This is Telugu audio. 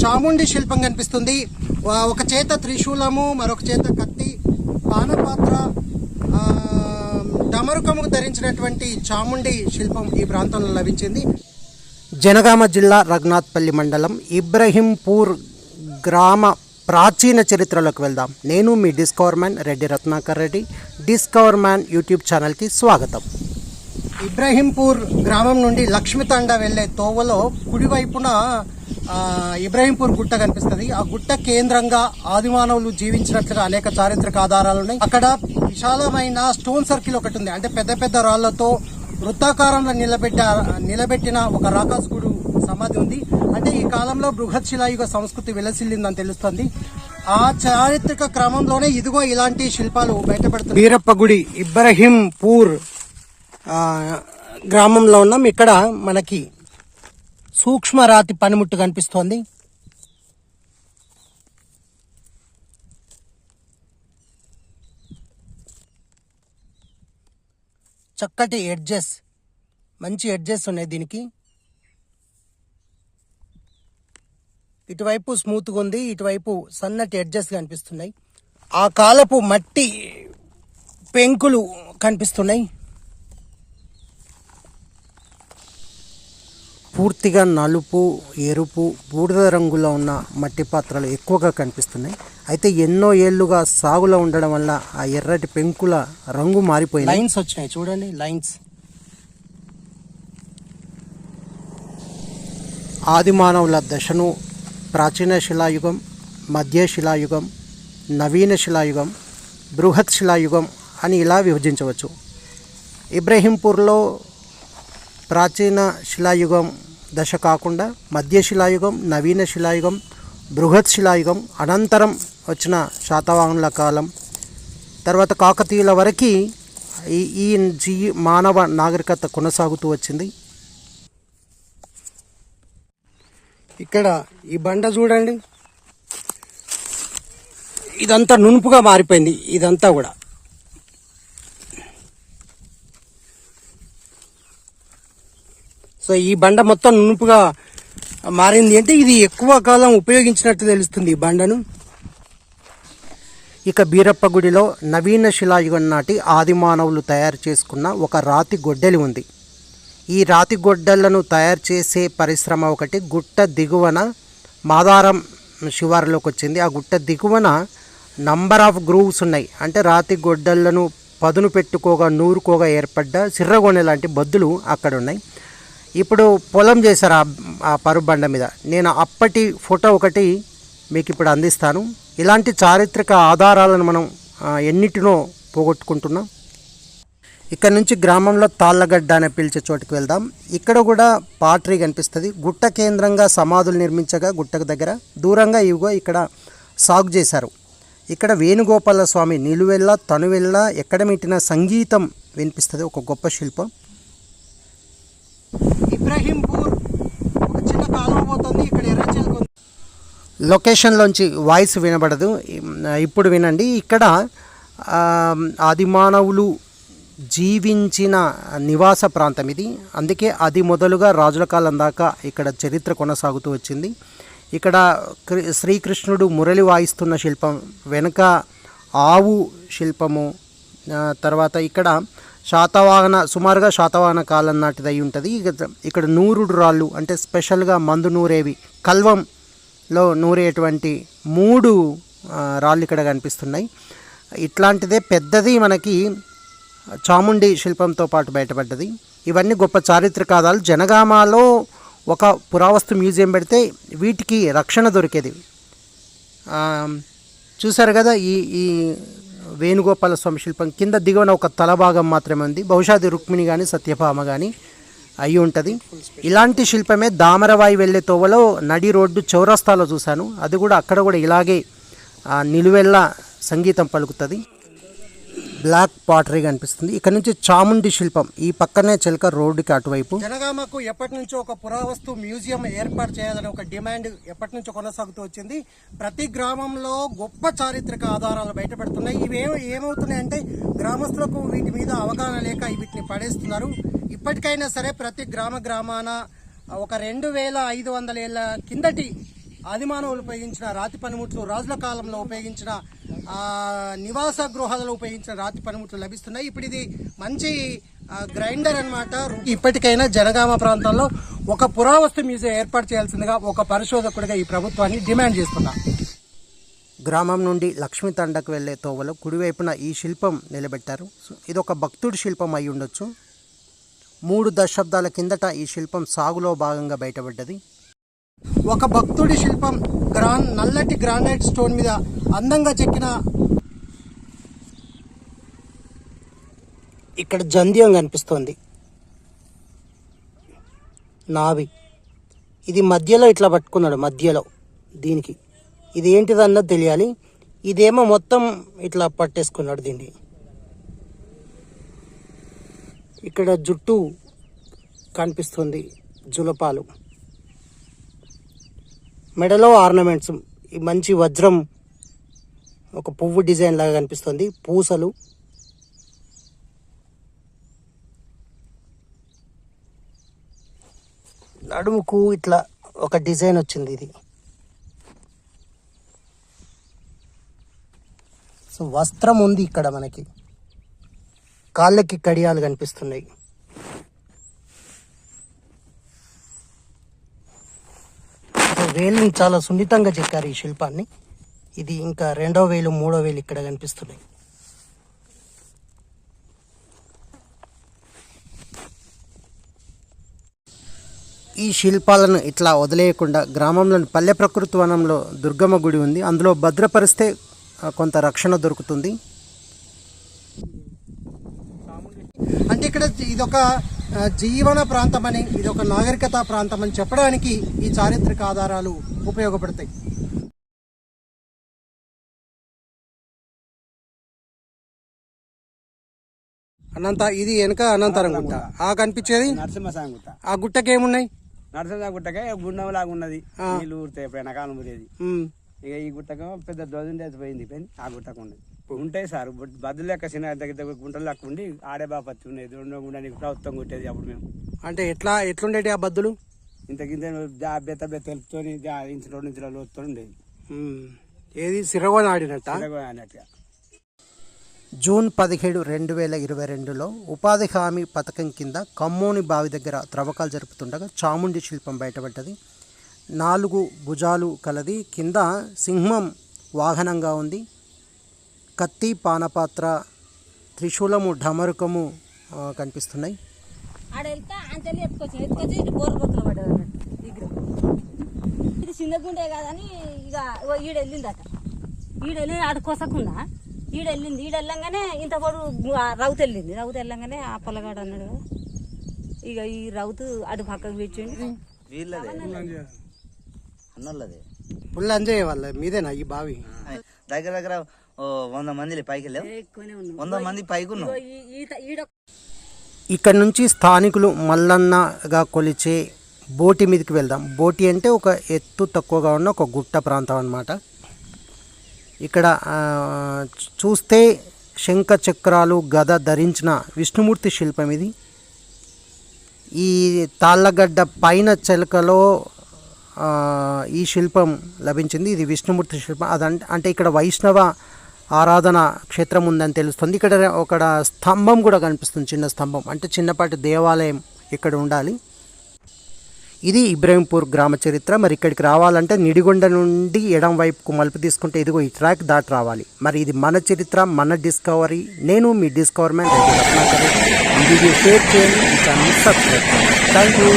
చాముండి శిల్పం కనిపిస్తుంది. ఒక చేత త్రిశూలము మరొక చేత కత్తి పానపాత్ర డమరుకము ధరించినటువంటి చాముండి శిల్పం ఈ ప్రాంతంలో లభించింది. జనగామ జిల్లా రఘునాథ్పల్లి మండలం ఇబ్రహీంపూర్ గ్రామ ప్రాచీన చరిత్రలోకి వెళ్దాం. నేను మీ discover man Reddy Ratnakar Reddy. Discover man YouTube ఛానల్కి స్వాగతం. ఇబ్రహీంపూర్ గ్రామం నుండి లక్ష్మితండ వెళ్ళే తోవలో కుడివైపున ఇబ్రహీంపూర్ గుట్ట కనిపిస్తుంది. ఆ గుట్ట కేంద్రంగా ఆదిమానవులు జీవించినట్లుగా అనేక చారిత్రక ఆధారాలు ఉన్నాయి. అక్కడ విశాలమైన స్టోన్ సర్కిల్ ఒకటి ఉంది. అంటే పెద్ద పెద్ద రాళ్ళతో వృత్తాకారంలో నిలబెట్ట నిలబెట్టిన ఒక రాకాసుకుడు సమాధి ఉంది. అంటే ఈ కాలంలో బృహత్ శిలాయుగ సంస్కృతి విలసిల్లిందని తెలుస్తుంది. ఆ చారిత్రక క్రమంలోనే ఇదిగో ఇలాంటి శిల్పాలు బయటపడుతున్నాయి. వీరప్ప గుడి ఇబ్రహీంపూర్ గ్రామంలో ఉన్నాం. ఇక్కడ మనకి సూక్ష్మ రాతి పనిముట్టు కనిపిస్తోంది. చక్కటి ఎడ్జెస్ మంచి ఎడ్జెస్ ఉన్నాయి దీనికి. ఇటువైపు స్మూత్గా ఉంది ఇటువైపు సన్నటి ఎడ్జెస్ కనిపిస్తున్నాయి. ఆ కాలపు మట్టి పెంకులు కనిపిస్తున్నాయి. పూర్తిగా నలుపు ఎరుపు బూడిద రంగులో ఉన్న మట్టి పాత్రలు ఎక్కువగా కనిపిస్తున్నాయి. అయితే ఎన్నో ఏళ్ళుగా సాగులో ఉండడం వల్ల ఆ ఎర్రటి పెంకుల రంగు మారిపోయింది. లైన్స్ వచ్చినాయి చూడండి లైన్స్ ఆది మానవుల దశను ప్రాచీన శిలాయుగం మధ్య శిలాయుగం నవీన శిలాయుగం బృహత్ శిలాయుగం అని ఇలా విభజించవచ్చు. ఇబ్రహీంపూర్లో ప్రాచీన శిలాయుగం దశ కాకుండా మధ్య శిలాయుగం నవీన శిలాయుగం బృహత్ శిలాయుగం అనంతరం వచ్చిన శాతవాహనుల కాలం. తర్వాత కాకతీయుల వరకు ఈ ఈ జీ మానవ నాగరికత కొనసాగుతూ వచ్చింది. ఇక్కడ ఈ బండ చూడండి. ఇదంతా నునుపుగా మారిపోయింది. ఇదంతా కూడా. సో ఈ బండ మొత్తం నునుపుగా మారింది. అంటే ఇది ఎక్కువ కాలం ఉపయోగించినట్టు తెలుస్తుంది ఈ బండను. ఇక బీరప్ప గుడిలో నవీన శిలాయుగం నాటి ఆదిమానవులు తయారు చేసుకున్న ఒక రాతి గొడ్డలి ఉంది. ఈ రాతి గొడ్డళ్ళను తయారు చేసే పరిశ్రమ ఒకటి గుట్ట దిగువన మాదారం శివారులోకి వచ్చింది. ఆ గుట్ట దిగువన నంబర్ ఆఫ్ గ్రూవ్స్ ఉన్నాయి. అంటే రాతి గొడ్డళ్ళను పదును పెట్టుకోగా నూరుకోగా ఏర్పడ్డ సిర్రగొనె లాంటి బద్దులు అక్కడ ఉన్నాయి. ఇప్పుడు పొలం చేశారు ఆ పరు బండ మీద. నేను అప్పటి ఫోటో ఒకటి మీకు ఇప్పుడు అందిస్తాను. ఇలాంటి చారిత్రక ఆధారాలను మనం ఎన్నిటినో పోగొట్టుకుంటున్నాం. ఇక్కడ నుంచి గ్రామంలో తాళ్ళగడ్డ అనే పిలిచే చోటుకి వెళ్దాం. ఇక్కడ కూడా పాట్రీ కనిపిస్తుంది. గుట్ట కేంద్రంగా సమాధులు నిర్మించగా గుట్టకు దగ్గర దూరంగా ఇవిగో ఇక్కడ సాగు చేశారు. ఇక్కడ వేణుగోపాల స్వామి నిలువెళ్ళ తనువెళ్ళ ఎక్కడ మెట్టిన సంగీతం వినిపిస్తుంది. ఒక గొప్ప శిల్పం. ఇబ్రహీంపూర్ ఒక చిన్న కాలువ పోతుంది ఇక్కడ ఎర్రచెలుకు లొకేషన్లోంచి వాయిస్ వినబడదు. ఇప్పుడు వినండి. ఇక్కడ ఆదిమానవులు జీవించిన నివాస ప్రాంతం ఇది. అందుకే అది మొదలుగా రాజుల కాలం దాకా ఇక్కడ చరిత్ర కొనసాగుతూ వచ్చింది. ఇక్కడ క్రి- శ్రీకృష్ణుడు మురళి వాయిస్తున్న శిల్పం వెనుక ఆవు శిల్పము తర్వాత ఇక్కడ శాతవాహన సుమారుగా శాతవాహన కాలం నాటిది అయి ఉంటుంది ఇక్కడ నూరుడు రాళ్ళు అంటే స్పెషల్గా మందు నూరేవి కల్వంలో నూరేటువంటి మూడు రాళ్ళు ఇక్కడ కనిపిస్తున్నాయి. ఇట్లాంటిదే పెద్దది మనకి చాముండి శిల్పంతో పాటు బయటపడ్డది. ఇవన్నీ గొప్ప చారిత్రకాదాలు జనగామాలో జనగామలో ఒక పురావస్తు మ్యూజియం పెడితే వీటికి రక్షణ దొరికేది. చూశారు చూసారు కదా ఈ ఈ వేణుగోపాల స్వామి శిల్పం కింద దిగువన ఒక తలభాగం మాత్రమే ఉంది. బహుశా అది రుక్మిణి కానీ సత్యభామ కానీ అయి ఉంటుంది. ఇలాంటి శిల్పమే దామరవాయి వెళ్ళే తోవలో నడి రోడ్డు చౌరస్తాలో చూశాను. అది కూడా అక్కడ కూడా ఇలాగే ఆ, నిలువెల్లా సంగీతం పలుకుతుంది. బ్లాక్ పాటరీ కనిపిస్తుంది. ఇక్కడ నుంచి చాముండి శిల్పం ఈ పక్కనే చిలక రోడ్డుకి అటువైపు. జనగామకు ఎప్పటి నుంచో ఒక పురావస్తు మ్యూజియం ఏర్పాటు చేయాలని ఒక డిమాండ్ ఎప్పటి నుంచో కొనసాగుతూ వచ్చింది. ప్రతి గ్రామంలో గొప్ప చారిత్రక ఆధారాలు బయటపడుతున్నాయి. ఇవి ఏమవుతున్నాయి ఏమవుతున్నాయంటే గ్రామస్తులకు వీటి మీద అవగాహన లేక వీటిని పడేస్తున్నారు. ఇప్పటికైనా సరే ప్రతి గ్రామ గ్రామాన ఒక రెండు వేల ఐదు వందల ఏళ్ళ కిందటి ఆదిమానవులు ఉపయోగించిన రాతి పనిముట్లు రాజుల కాలంలో ఉపయోగించిన నివాస గృహాలలో ఉపయోగించిన రాతి పనిముట్లు లభిస్తున్నాయి. ఇప్పుడు ఇది మంచి గ్రైండర్ అన్నమాట. ఇప్పటికైనా జనగామ ప్రాంతంలో ఒక పురావస్తు మ్యూజియం ఏర్పాటు చేయాల్సిందిగా ఒక పరిశోధకుడిగా ఈ ప్రభుత్వాన్ని డిమాండ్ చేస్తున్నా. గ్రామం నుండి లక్ష్మీ తండకు వెళ్ళే తోవలో కుడివైపున ఈ శిల్పం నిలబెట్టారు. సో ఇది ఒక భక్తుడి శిల్పం అయి ఉండొచ్చు మూడు దశాబ్దాల కిందట ఈ శిల్పం సాగులో భాగంగా బయటపడ్డది. ఒక భక్తుడి శిల్పం గ్రాన్ నల్లటి గ్రానైట్ స్టోన్ మీద అందంగా చెక్కిన ఇక్కడ జంధ్యం కనిపిస్తోంది. నావి ఇది మధ్యలో ఇట్లా పట్టుకున్నాడు మధ్యలో. దీనికి. ఇది ఏంటిదన్నది తెలియాలి. ఇదేమో మొత్తం ఇట్లా పట్టేసుకున్నాడు దీన్ని. ఇక్కడ జుట్టు కనిపిస్తుంది జులపాలు. మెడలో ఆర్నమెంట్స్ ఈ మంచి వజ్రం ఒక పువ్వు డిజైన్ లాగా కనిపిస్తుంది. పూసలు. నడుముకు ఇట్లా ఒక డిజైన్ వచ్చింది ఇది. సో వస్త్రం ఉంది ఇక్కడ మనకి. కాళ్ళకి కడియాలు కనిపిస్తున్నాయి. వేలింగ్ చాలా సున్నితంగా చెక్కారు ఈ శిల్పాన్ని. ఇది ఇంకా రెండో వేలు మూడో వేలు ఇక్కడ కనిపిస్తున్నాయి. ఈ శిల్పాలను ఇట్లా వదిలేయకుండా గ్రామంలోని పల్లె ప్రకృతి వనంలో దుర్గమ్మ గుడి ఉంది. అందులో భద్రపరిస్తే కొంత రక్షణ దొరుకుతుంది. అంటే ఇక్కడ ఇదొక జీవన ప్రాంతం అని ఇదొక నాగరికత ప్రాంతం అని చెప్పడానికి ఈ చారిత్రక ఆధారాలు ఉపయోగపడతాయి. అనంత ఇది వెనక అనంతరం గుట్ట ఆ కనిపించేది? నరసింహస్వామి గుట్ట ఆ గుట్టకి ఏమున్నాయి నరసింహ గుట్టకే గుండం లాగా ఉన్నది నీళ్ళు ఊరితే ఎప్పుడైనా కాలం ఊరేది. ఇక ఈ గుట్టకు పెద్ద ధ్వజం పోయింది. పోయింది. ఆ గుట్టకు ఉండదు ఉంటాయి సార్ బద్దులు లెక్క చిన్న దగ్గర దగ్గర గుంటలు లెక్క ఉండి ఆడే బాపత్తి ఉండేది రెండో గుండా నీకు ప్రభుత్వం కొట్టేది అప్పుడు మేము. అంటే ఎట్లా ఎట్లుండేటి ఆ బద్దులు? ఇంత కింద దా బెత్త బెత్తలతో ఇంచు రెండు ఇంచుల లోతుతో ఉండేది. ఏది? సిరగొని ఆడినట్ట? అన్నట్టుగా జూన్ పదిహేడు రెండు వేల ఇరవై రెండులో ఉపాధి హామీ పథకం కింద కమ్మోని బావి దగ్గర త్రవ్వకాలు జరుపుతుండగా చాముండి శిల్పం బయటపడ్డది. నాలుగు భుజాలు కలది. కింద సింహం వాహనంగా ఉంది. కత్తి పానపాత్ర త్రిశూలము ఢమరుకము కనిపిస్తున్నాయి. ఇది చిన్నగుండే కాదని ఇక ఓ ఈడ వెళ్ళిందట. ఈడ వెళ్ళి ఆడ కొసకుండా ఈడ వెళ్ళింది. ఈడ వెళ్ళంగానే ఇంత పొడు రౌతు వెళ్ళింది. రౌతు వెళ్ళంగానే ఆ పొలగాడు అన్నాడు కదా. ఇక ఈ రౌతు అటు పక్కకు పెట్టిండు వీళ్ళదే. అన్నోళ్ళదే పుల్ల అంజయ్య వాళ్ళ మీదేనా ఈ బావి? దగ్గర దగ్గర వంద మంది పైకి వంద మంది పైకి ఇక్కడ నుంచి స్థానికులు మల్లన్నగా కొలిచే బోటి మీదకి వెళ్దాం. బోటి అంటే ఒక ఎత్తు తక్కువగా ఉన్న ఒక గుట్ట ప్రాంతం అన్నమాట. ఇక్కడ చూస్తే శంఖ చక్రాలు గద ధరించిన విష్ణుమూర్తి శిల్పం ఇది. ఈ తాళ్ళగడ్డ పైన చెలకలో ఈ శిల్పం లభించింది. ఇది విష్ణుమూర్తి శిల్పం. అదంటే అంటే ఇక్కడ వైష్ణవ ఆరాధన క్షేత్రం ఉందని తెలుస్తుంది. ఇక్కడ ఒక స్తంభం కూడా కనిపిస్తుంది. చిన్న స్తంభం. అంటే చిన్నపాటి దేవాలయం ఇక్కడ ఉండాలి. ఇది ఇబ్రహీంపూర్ గ్రామ చరిత్ర. మరి ఇక్కడికి రావాలంటే నిడిగొండ నుండి ఎడం వైపుకు మలుపు తీసుకుంటే ఇదిగో ఈ ట్రాక్ దాటి రావాలి. మరి ఇది మన చరిత్ర మన డిస్కవరీ. నేను మీ డిస్కవర్ మ్యాన్. వీడియో షేర్ చేయండి. Channel subscribe thank you